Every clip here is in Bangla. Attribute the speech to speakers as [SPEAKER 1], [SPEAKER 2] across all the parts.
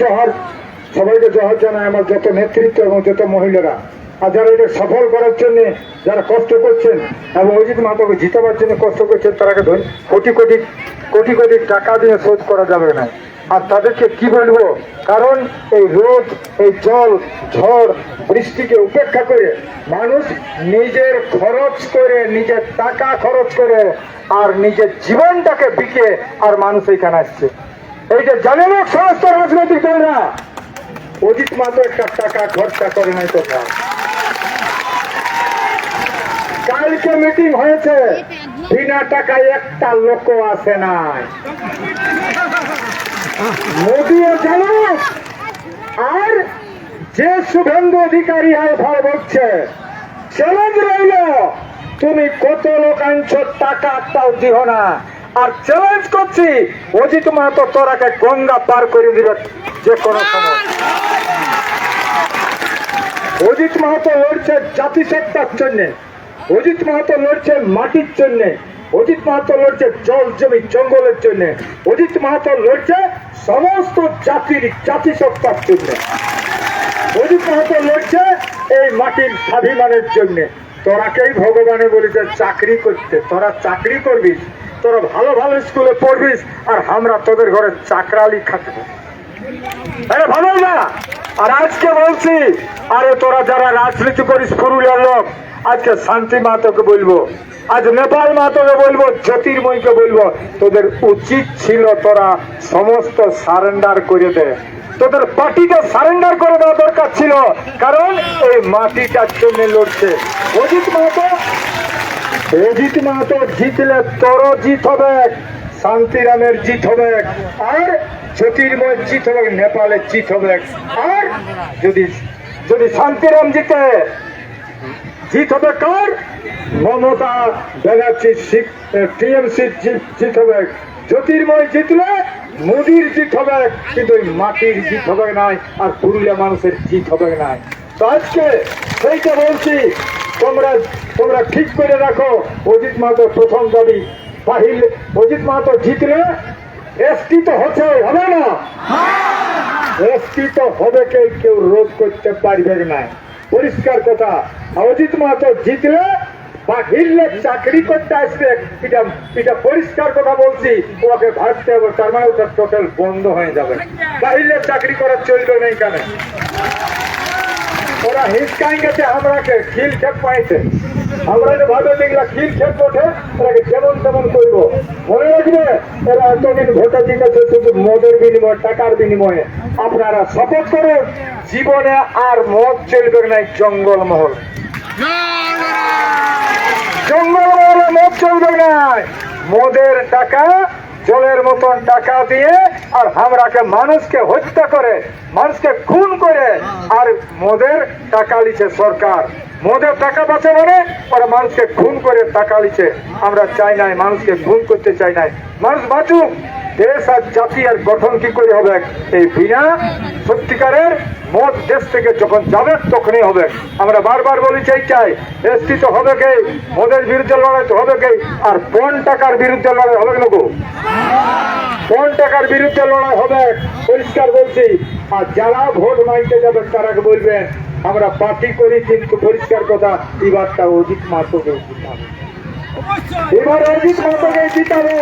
[SPEAKER 1] জোহার, সবাইকে জোহার জানায় আমার যত নেতৃত্ব এবং যত মহিলারা। আর যারা এটা সফল করার জন্য, যারা কষ্ট করছেন এবং অজিত মাতাকে জিতাবার জন্য কষ্ট করছেন তারাকে কোটি কোটি কোটি কোটি টাকা দিয়ে শোধ করা যাবে না। আর তাদেরকে কি বলব? কারণ এই রোদ, এই জল, ঝড়, বৃষ্টিকে উপেক্ষা করে মানুষ নিজের খরচ করে, নিজের টাকা খরচ করে, আর নিজের জীবনটাকে বিকে, আর মানুষ এখানে আসছে। এই যে না সমস্ত রাজনৈতিক দলরা, অজিত মাত্র একটা টাকা খরচা করে নাই কোথাও। কালকে মিটিং হয়েছে, বিনা টাকায় একটা লোক আসে নাই। মোদিও জানো আর যে শুভেন্দু অধিকারী আলফার বলছে চ্যালেঞ্জ রইল, তুমি কত লোক আনছো, টাকা একটাও দিও না। আর চ্যালেঞ্জ করছি। অজিত মাহাতো তোরাকে গঙ্গা পার করে দিবে যে কোনো সময়। অজিত মাহাতো লড়ছে জাতিসত্তার জন্য। অজিত মাহাতো লড়ছে মাটির জন্য। অজিত মাহাতো লড়ছে জল জমি জঙ্গলের জন্য। অজিত মাহাতো লড়ছে সমস্ত জাতির জাতিসত্তার জন্য। অজিত মাহাতো লড়ছে এই মাটির স্বাভিমানের জন্য। তোরাকেই ভগবানে বলিতে চাকরি করতে, তোরা চাকরি করবি তোরা ভালো ভালো স্কুলে পড়বিস আর আমরা তোদের ঘরে চাকরালি খাটবো। আরে না আর আজকে বলছি, আরে তোরা যারা রাজনীতি করিস পুরুলিয়ার লোক, আজকে শান্তি মাতকে বলব, আজ নেপাল মাতকে বলব, জ্যোতির্ময়কে বলব, তোদের উচিত ছিল তোরা সমস্ত সারেন্ডার করে দে। তোদের পার্টিকে সারেন্ডার করে দেওয়া দরকার ছিল, কারণ এই মাটিটার জন্য লড়ছে। অজিত মাহাতো অজিত মাহাতো জিতলে তোর জিত হবে, শান্তিরামের জিত হবে, আর জ্যোতির্ময় জিত হবে, নেপালের জিত হবে। আর যদি যদি শান্তিরাম জিতে, জিত হবে কার? মমতা ব্যানার্জি টিএমসি জিত হবে। জ্যোতির্ময় জিতলে মোদির জিত হবে, কিন্তু মাটির জিত হবে নাই আর পুরুলিয়া মানুষের জিত হবে নাই তো আজকে সেইটা বলছি, তোমরা তোমরা ঠিক করে রাখো অজিত মাহাতো প্রথম দাবি। পাহিল অজিত মাহাতো জিতলে এসটি তো হচ্ছে হবে না? এসটি তো হবে কেউ কেউ রোধ করতে পারবে না। পরিষ্কার কথা অজিত মাহাতো জিতলে চাকরি করতে আসবে। এটা এটা পরিষ্কার কথা বলছি ওকে ভাবতে হবে তার মানে ওটা টোটাল বন্ধ হয়ে যাবে। বাহির লোক চাকরি করা চলবে না এখানে। ওরা হিসকাই গেছে আমরাকে খিল খেপ পাইছে। আমরা যে ভাবে দেখলা খিল খেপ ওঠে ওরাকে যেমন তেমন করব? মনে রাখবে, এরা এতদিন ভোটে জিতেছে শুধু মদের বিনিময়ে, টাকার বিনিময়ে। আপনারা শপথ করুন। জীবনে আর মদ চলবে না মহল জঙ্গলমহল। জঙ্গলমহলে মদ চলবে না। মদের টাকা জলের মতন টাকা দিয়ে আর আমরাকে মানুষকে হত্যা করে, মানুষকে খুন করে, আর মোদের টাকা লিছে সরকার। মোদের টাকা বাঁচে মানে ওরা মানুষকে খুন করে টাকা লিছে। আমরা চাই নাই, মানুষকে খুন করতে চাই নাই। মানুষ বাঁচুক। দেশ আর জাতি আর গঠন কি করে হবে? এই বিনা সত্যিকারের মোট দেশ থেকে যখন যাবে, তখনই হবে। আমরা বারবার বলি, চাই চাই এসটি তো হবে কে? মদের বিরুদ্ধে লড়াই তো হবে কে? আর পণ টাকার বিরুদ্ধে লড়াই হবে না গো টাকার বিরুদ্ধে লড়াই হবে? পরিষ্কার বলছি। আর যারা ভোট মাইতে যাবে তারাকে বলবেন? আমরা পার্টি করি কিন্তু পরিষ্কার কথা এবারটা মাত্রকে জিতাবো এবার অজিত মাত্রকে জিতাবো।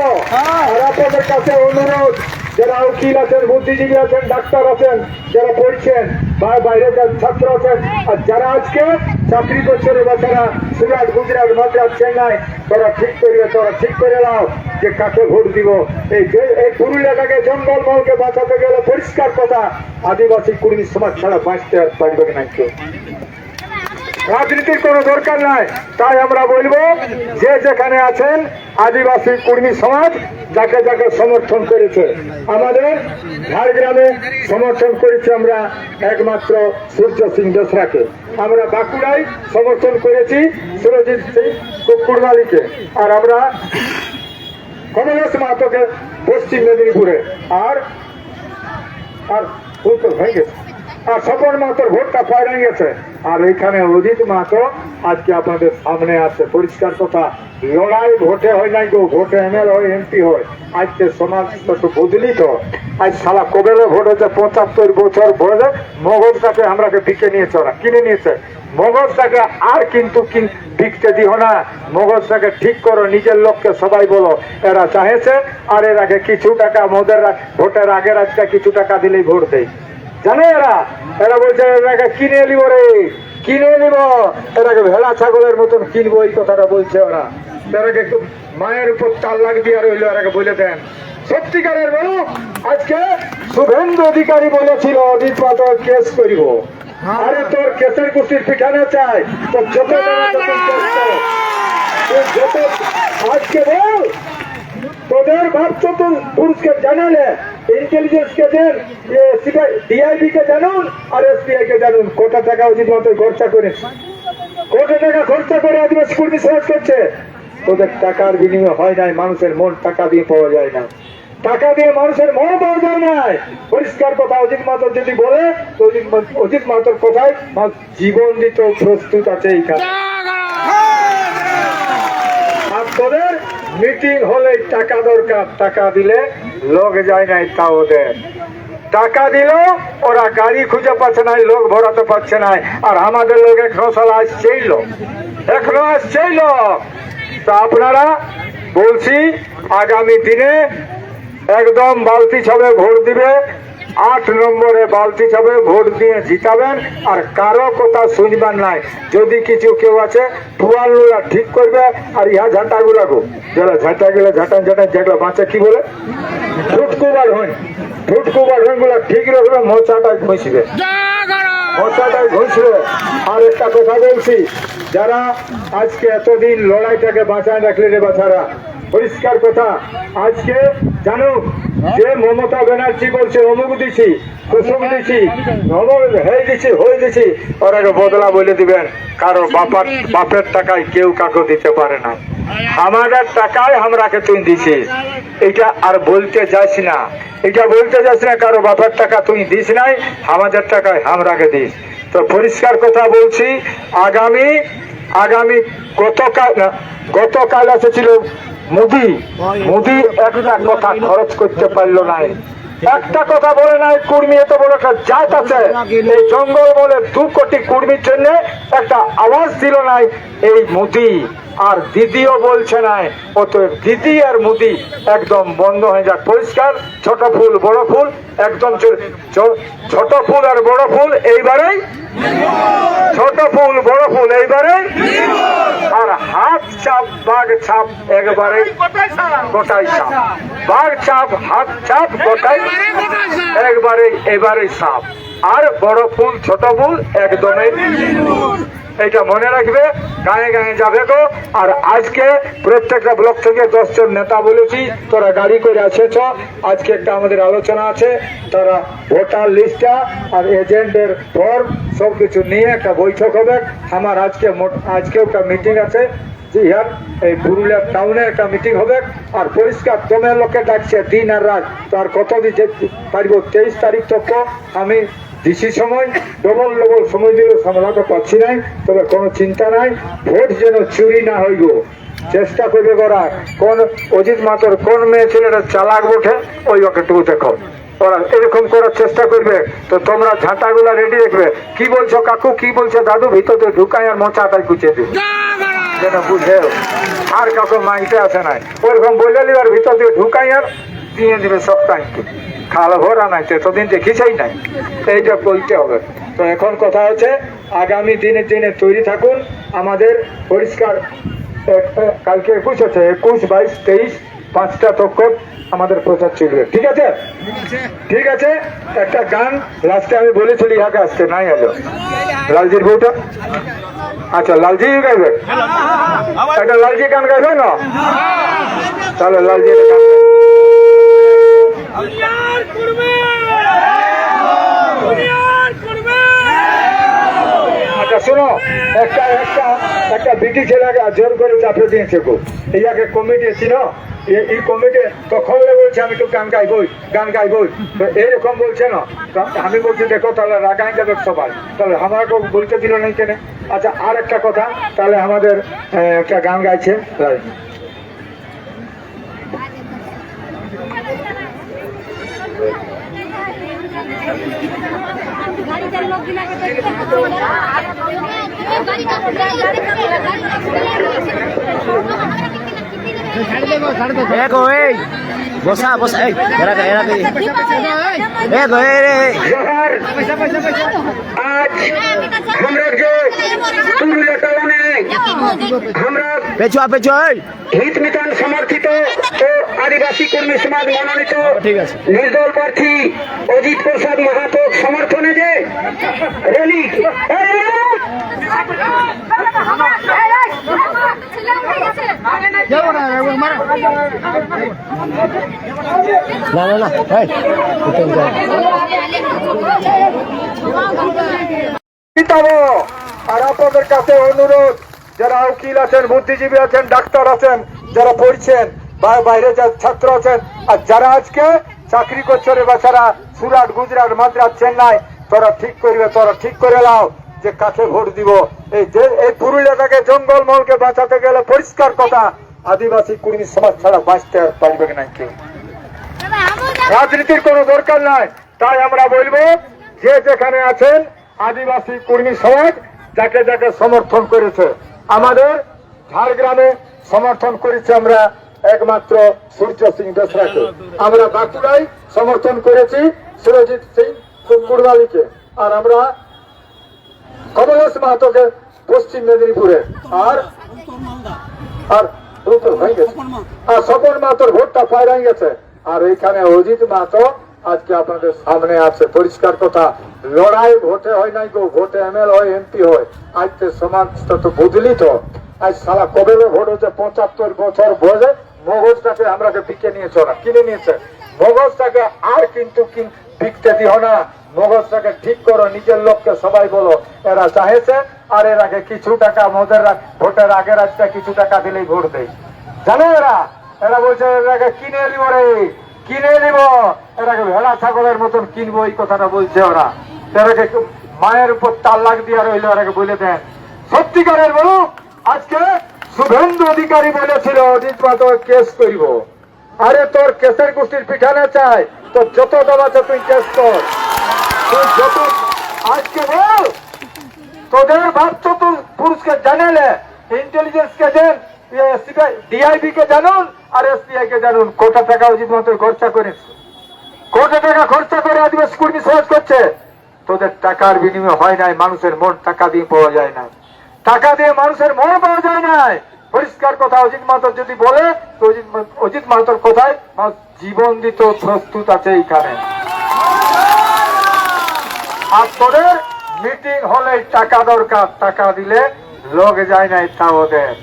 [SPEAKER 1] আর আপনাদের কাছে অনুরোধ যারা উকিল আছেন বুদ্ধিজীবী আছেন ডাক্তার আছেন যারা পড়ছেন বা বাইরে ছাত্র আছেন আর যারা আজকে চাকরি করছেন এবার যারা সুরাট গুজরাট মাদ্রাস চেন্নাই তোরা ঠিক করবে তোরা ঠিক করে নাও যে কাকে ভোট দিব। এই এই পুরুলিয়াটাকে জঙ্গলমহলকে বাঁচাতে গেলে পরিষ্কার কথা আদিবাসী কুর্মী সমাজ ছাড়া বাঁচতে পারবে না কেউ। রাজনীতির কোনো দরকার নাই। তাই আমরা বলব, যে যেখানে আছেন আদিবাসী কর্মী সমাজ, যাকে যাকে সমর্থন করেছে। আমাদের ঝাড়গ্রামে সমর্থন করেছি আমরা একমাত্র সূর্য সিং দোসরাকে। আমরা বাঁকুড়ায় সমর্থন করেছি সুরজিৎ সিং কুকুরমালিকে। আর আমরা কমলেশ মাহাতোকে পশ্চিম মেদিনীপুরে। আর আর হয়ে গেছে। আর স্বপন মাহাতোর ভোটটা পয়রা গেছে। আর এখানে অজিত মাহাতো আজকে আপনাদের সামনে আছে। পরিষ্কার কথা, লড়াই ভোটে হয় নাই গো, ভোটে এমএল হয়, এমপি হয়। আজকে সমাজ তো বদলি তো? আজ সালা কবেলে ভোট হচ্ছে পঁচাত্তর বছর বয়সে মগজটাকে আমরাকে বিকে নিয়েছে ওরা। কিনে নিয়েছে? মগজটাকে আর কিন্তু কিন- বিকতে দিও না। মগজটাকে ঠিক করো, নিজের লোককে সবাই বলো, এরা চাহেছে, আর এর আগে কিছু টাকা মোদের ভোটের আগের আজকে কিছু টাকা দিলেই ভোট দেয়। জানে এরা? এরা বলছে এরাকে কিনে নিব রে কিনে নিব। এরাকে ভেড়া ছাগলের মতন কিনবো এই কথাটা বলছে ওরা। এরাকে একটু মায়ের উপর তাল লাগবি আর হইল এরাকে বলে দেন। সত্যিকারের বলো আজকে শুভেন্দু অধিকারী বলেছিল অজিত পাত্র কেস করিব। আরে তোর কেসের কুস্তির পিঠানো চাই তোর যত যত আজকে বল তোদের ভাবছ তো পুলিশকে জানালে ইন্টেলিজেন্স কে দেন ডিআইবি কে জানুন আর এসবিআই কে জানুন। কোটা টাকা উচিত মতো খরচা করে। কোটি টাকা খরচা করে আদিবাসী কর্মী সমাজ করছে। তোদের টাকার বিনিময় হয় নাই মানুষের মন টাকা দিয়ে পাওয়া যায় না। টাকা দিয়ে মানুষের মন পাওয়া যায় নাই পরিষ্কার কথা অজিত মাতর যদি বলে তো অজিত মাতর কোথায় জীবন দিতে প্রস্তুত আছে এইখানে। আর তোদের মিটিং হলে টাকা দরকার, টাকা দিলে লোক যায় নাই তা ওদের। টাকা দিল, ওরা গাড়ি খুঁজে পাচ্ছে না লোক ভরাতে পারছে না আর আমাদের লোক এখনও সালা আসছেই লোক। এখনও আসছেই লোক। তা আপনারা বলছি, আগামী দিনে একদম বালতি ছবে ভোট দিবে আট নম্বরে বালতি যাবে ভোট দিয়ে জিতাবেন আর কারও কথা শুনবার নাই। যদি কিছু কেউ আছে পুয়ালগুলা ঠিক করবে আর ইহা ঝাঁটা গুলাগো যারা ঝাঁটা গেলে ঝাঁটান ঝাঁটান যেগুলো বাঁচে কি বলে? ঠুটকুবার হন ঠুটকুবার হনগুলা ঠিক রাখবে মোচাটা ঘষবে। মোচাটাই ঘষবে। আর একটা কথা বলছি যারা আজকে এতদিন লড়াইটাকে বাঁচায় রাখলে রে বাছারা পরিষ্কার কথা। আজকে জানো যে মমতা ব্যানার্জি বলছে অমুক দিছি তসুক দিছি হয়ে দিছি হয়ে দিছি ওরাকে বদলা বলে দিবেন কারও বাপার বাপের টাকায় কেউ কাকু দিতে পারে না। আমাদের টাকায় আমরাকে তুই দিছিস। এটা আর বলতে যাস না। এটা বলতে যাস না কারও বাপের টাকা তুই দিস নাই আমাদের টাকায় আমরাকে দিস। তো পরিষ্কার কথা বলছি আগামী আগামী গতকাল গতকাল এসেছিল মোদি মোদি একটা কথা খরচ করতে পারল না। একটা কথা বলে নাই, কুর্মি এত বড় একটা জাত আছে। এই জঙ্গল বলে দু কোটি কুর্মির জন্য একটা আওয়াজ দিল নাই এই মোদি। আর দিদিও বলছে নাই, অতএব দিদি আর মুদি একদম বন্ধ হয়ে যাক। পরিষ্কার, ছোট ফুল, বড় ফুল, একদম ছোট ফুল আর বড় ফুল, এইবারেই ছোট ফুল, বড় ফুল, এইবারে? আর হাত চাপ, বাঘ ছাপ একবারে গোটাই সাপ। বাঘ চাপ, হাত চাপ, গোটাই একবারে, এবারে সাপ। আর বড় ফুল, ছোট ফুল, একদমই এটা মনে রাখবে। গায়ে গায়ে যাবে গো আর আজকে প্রত্যেকটা ব্লক থেকে দশজন নেতা বলেছি, তোরা গাড়ি করে আছেছ আজকে একটা আমাদের আলোচনা আছে, তারা ভোটার লিস্টটা আর এজেন্টের ফর্ম সব কিছু নিয়ে একটা বৈঠক হবে। আমার আজকে আজকে একটা মিটিং আছে। যে ইয়ার এই পুরুলিয়া টাউনে একটা মিটিং হবে। আর পরিষ্কার দমের লোকে ডাকছে দিন আর রাত। তো আর কত দিতে পারব, তেইশ তারিখ তক আমি দিছি সময়, ডবল ডবল সময় দিলে সামলাতে পারছি নাই, তবে কোনো চিন্তা নাই, ভোট যেন চুরি না হইব চেষ্টা করবে করা কোন অজিত মাতর কোন মেয়ে ছেলেরা চালাক ওঠে ওই ওকেটুকু দেখো। ওরা এরকম করার চেষ্টা করবে, তো তোমরা ঝাঁটাগুলা রেডি রাখবে কি বলছো কাকু, কি বলছো দাদু? ভিতরে ঢুকাই আর মোচাটাই কুচে দিবে। যেন বুঝে। আর কাউকে মাইতে আসে নাই। ওরকম বলে লিবার ভিতর দিয়ে ঢুকাই আর দিয়ে দিবে সপ্তাহকে খালা ভরা নাই এতদিন দেখিছেই নাই। এইটা বলতে হবে। তো এখন কথা হচ্ছে আগামী দিনের দিনে তৈরি থাকুন আমাদের পরিষ্কার কালকে একুশ আছে একুশ বাইশ তেইশ পাঁচটা তক্ক আমাদের প্রচার চলবে। ঠিক আছে? ঠিক আছে? একটা গান লাস্টে আমি বলেছিলি ইহাকে আসতে নাই এলো। লালজির বউটা? আচ্ছা লালজি গাইবে? একটা লালজি গান গাইবে না? তাহলে লালজি গান গাইবে।
[SPEAKER 2] দুনিয়ার করবে দুনিয়ার করবে
[SPEAKER 1] আচ্ছা শোনো একটা একটা বিটি ছেলেকে জোর করে চাপে দিয়েছে গো। ইয়াকে কমিটি ছিল। এই কমিটি তখন বলছে, আমি তো গান গাইবই গান গাইবই এরকম বলছে না। আমি বলছি, দেখো, তাহলে রাগাই যাবে সবাই তাহলে আমাকে বলতে দিল না কেন আচ্ছা আর একটা কথা, তাহলে আমাদের একটা গান গাইছে
[SPEAKER 3] দেখো এই বসা বসা এই এরা এরা দেখো এই রে
[SPEAKER 1] আজ আমরা যে পুরুলিয়া আমরা
[SPEAKER 3] পেছুয়া পেছুয়া এই
[SPEAKER 1] হিত মিতান সমর্থিত ও আদিবাসী কর্মী সমাজ মনোনীত
[SPEAKER 3] ঠিক আছে।
[SPEAKER 1] নির্দল প্রার্থী অজিত প্রসাদ মাহাতো সমর্থনে যে র্যালি
[SPEAKER 3] না না না
[SPEAKER 1] আর আপনাদের কাছে অনুরোধ যারা উকিল আছেন বুদ্ধিজীবী আছেন ডাক্তার আছেন যারা পড়ছেন বাইরে ছাত্র আছেন আর যারা আজকে চাকরি করছে রে সুরাট গুজরাট মাদ্রাস চেন্নাই তোরা ঠিক করবে তোরা ঠিক করে লাও যে কাকে ভোট দিব। এই এই পুরুলিয়াটাকে জঙ্গলমহলকে বাঁচাতে গেলে পরিষ্কার কথা আদিবাসী কুর্মী সমাজ ছাড়া বাঁচতে আর পারবে না কেউ। রাজনীতির কোনো দরকার নাই। তাই আমরা বলব যে যেখানে আছেন আদিবাসী কর্মী সমাজ যাকে যাকে সমর্থন করেছে। আমাদের ঝাড়গ্রামে সমর্থন করেছে আমরা একমাত্র সূর্য সিং বেসরাকে আমরা বাঁকুড়ায় সমর্থন করেছি সুরজিৎ সিং কুড়মালিকে আর আমরা কমলেশ মাহাতোকে পশ্চিম মেদিনীপুরে। আর আর হয়ে গেছে। মাহাতোর ভোটটা পায়রাই গেছে। আর এইখানে অজিত মাহাতো আজকে আপনাদের সামনে আছে পরিষ্কার কথা, লড়াই ভোটে হয় নাই গো, ভোটে এমএল হয় এমপি হয়। আজ তো সমাজটা তো বুঝলি তো আজ সালা কবে ভোট হচ্ছে পঁচাত্তর বছর বয়সে মগজটাকে আমরাকে বিকে নিয়েছে ওরা, কিনে নিয়েছে। মগজটাকে আর কিন্তু কিন- বিকতে দিও না। মগজটাকে ঠিক করো, নিজের লোককে সবাই বলো, এরা চাহেছে, আর এর আগে কিছু টাকা মোদের ভোটের আগের আজকে কিছু টাকা দিলেই ভোট দেয়। জানো এরা? এরা বলছে এরাকে কিনে নিব রে। কিনে নিব। এরাকে ভেড়া ছাগলের মতন কিনবো, এই কথাটা বলছে ওরা। একটু মায়ের উপর তাল্লাক দিয়ে রইল। এরাকে বলে দেন। সত্যিকারের বলুক, আজকে শুভেন্দু অধিকারী বলেছিল কেস করিব। আরে তোর কেসের গোষ্ঠীর পিঠানে চাই, তোর যত দাম আছে তুই কেস কর। তুই যত আজকে বল, তোদের ভাবছ তো পুরুষকে জানালে ইন্টেলিজেন্স কে দেন ডিআইবি কে জানুন আর এসপিআই কে জানুন। কোটা টাকা উচিত মতো খরচা করে। কোটা টাকা খরচা করে আদিবাসী কর্মী সহজ করছে। তোদের টাকার বিনিময় হয় নাই, মানুষের মন টাকা দিয়ে পাওয়া যায় না টাকা দিয়ে মানুষের মন পাওয়া যায় না পরিষ্কার কথা, অজিত মাহাতো যদি বলে, তো অজিত মাহাতোর কথায়? জীবন দিত প্রস্তুত আছে এইখানে। আর তোদের মিটিং হলে টাকা দরকার। টাকা দিলে লোক যায় নাই তা ওদের।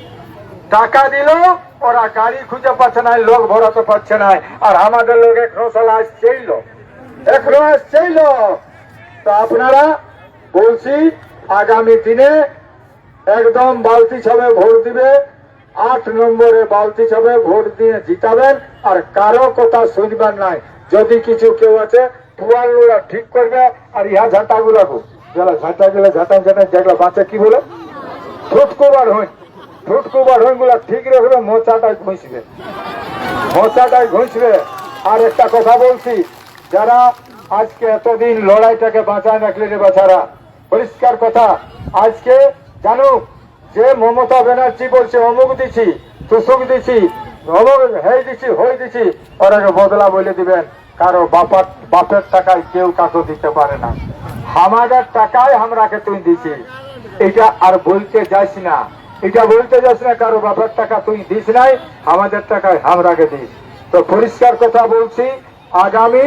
[SPEAKER 1] টাকা দিল, ওরা গাড়ি খুঁজে পাচ্ছে না লোক ভরাতে পারছে না আর আমাদের লোক এখনও সালা আসছেইল এখনও আসছেইল তো আপনারা বলছি, আগামী দিনে একদম বালতি ছবে ভোট দিবে, আট নম্বরে বালতি ছবে ভোট দিয়ে জিতাবেন, আর কারও কথা শুনবেন নাই। যদি কিছু কেউ আছে টুয়ালগুলা ঠিক করবে, আর ইহা ঝাঁটা গুলাবো যারা ঝাঁটা গেলে ঝাঁটা ঝাঁটা, যেগুলো বাঁচে কি বলে? ফুটকুবার হইন। ফুটকুবার হইনগুলা ঠিক রেখে মোচাটাই ঘুষবে। মোচাটাই ঘুষবে। আর একটা কথা বলছি, যারা আজকে এতদিন লড়াইটাকে বাঁচায় রাখলে রে বাছারা পরিষ্কার কথা, আজকে জানো, যে মমতা ব্যানার্জি বলছে, অমুক দিছি, তুসুক দিছি, অমুক হেই দিছি, হই দিছি ওরাকে বদলা বলে দিবেন, কারও বাপার বাপের টাকায় কেউ কাকে দিতে পারে না। আমাদের টাকায় আমরাকে তুই দিছি। এটা আর বলতে যাস না। এটা বলতে যাস না, কারও বাপের টাকা তুই দিস নাই, আমাদের টাকায় আমরাকে দিস। তো পরিষ্কার কথা বলছি, আগামী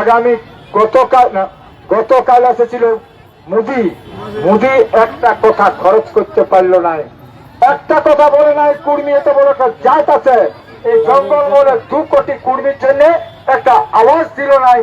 [SPEAKER 1] আগামী গতকাল গতকাল এসেছিল মোদি। মোদি একটা কথা খরচ করতে পারল নাই। একটা কথা বলে নাই, কুর্মী এত বড় একটা জাত আছে। এই জঙ্গল বলে দু কোটি কুর্মীর জন্য একটা আওয়াজ দিল নাই